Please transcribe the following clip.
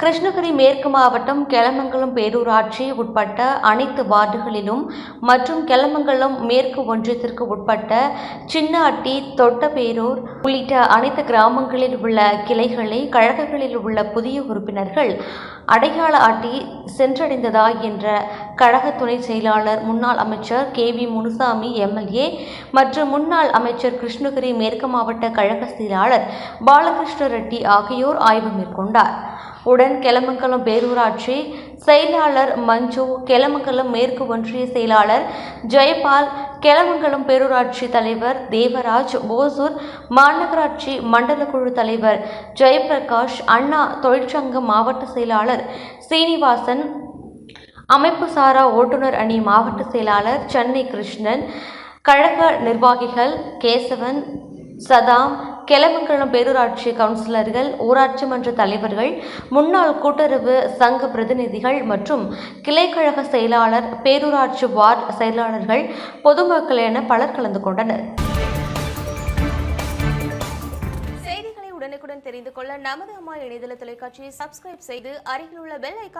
கிருஷ்ணகிரி மேற்கு மாவட்டம் கெலமங்கலம் பேரூராட்சி உட்பட்ட அனைத்து வார்டுகளிலும் மற்றும் கெலமங்கலம் மேற்கு ஒன்றியத்திற்கு உட்பட்ட சின்ன அட்டி தொட்டபேரூர் உள்ளிட்ட அனைத்து கிராமங்களில் உள்ள கிளைகளை கழகங்களில் உள்ள புதிய உறுப்பினர்கள் அடையாள அட்டி சென்றடைந்ததா என்ற கழக துணை செயலாளர் முன்னாள் அமைச்சர் கே வி முனுசாமி எம்எல்ஏ மற்றும் முன்னாள் அமைச்சர் கிருஷ்ணகிரி மேற்கு மாவட்ட கழக செயலாளர் பாலகிருஷ்ண ரெட்டி ஆகியோர் ஆய்வு மேற்கொண்டார். உடன் கெலமங்கலம் பேரூராட்சி செயலாளர் மஞ்சு கிளமங்கலம் மேற்கு ஒன்றிய செயலாளர் ஜெயபால் கிளமங்கலம் பேரூராட்சி தலைவர் தேவராஜ் ஓசூர் மாநகராட்சி மண்டல குழு தலைவர் ஜெயபிரகாஷ் அண்ணா தொழிற்சங்க மாவட்ட செயலாளர் சீனிவாசன் அமைப்பு சாரா ஓட்டுநர் அணி மாவட்ட செயலாளர் சென்னை கிருஷ்ணன் கழக நிர்வாகிகள் கேசவன் சதாம் கெலமங்கலம் பேரூராட்சி கவுன்சிலர்கள் ஊராட்சி மன்ற தலைவர்கள் முன்னாள் கூட்டுறவு சங்க பிரதிநிதிகள் மற்றும் கிளைக்கழக செயலாளர் பேரூராட்சி வார்டு செயலாளர்கள் பொதுமக்கள் என பலர் கலந்து கொண்டனர். செய்திகளை உடனுக்குடன் தெரிந்து கொள்ள நமது அம்மா இணையதள தொலைக்காட்சியை சப்ஸ்கிரைப் செய்து அருகில் உள்ள பெல் ஐக்கான்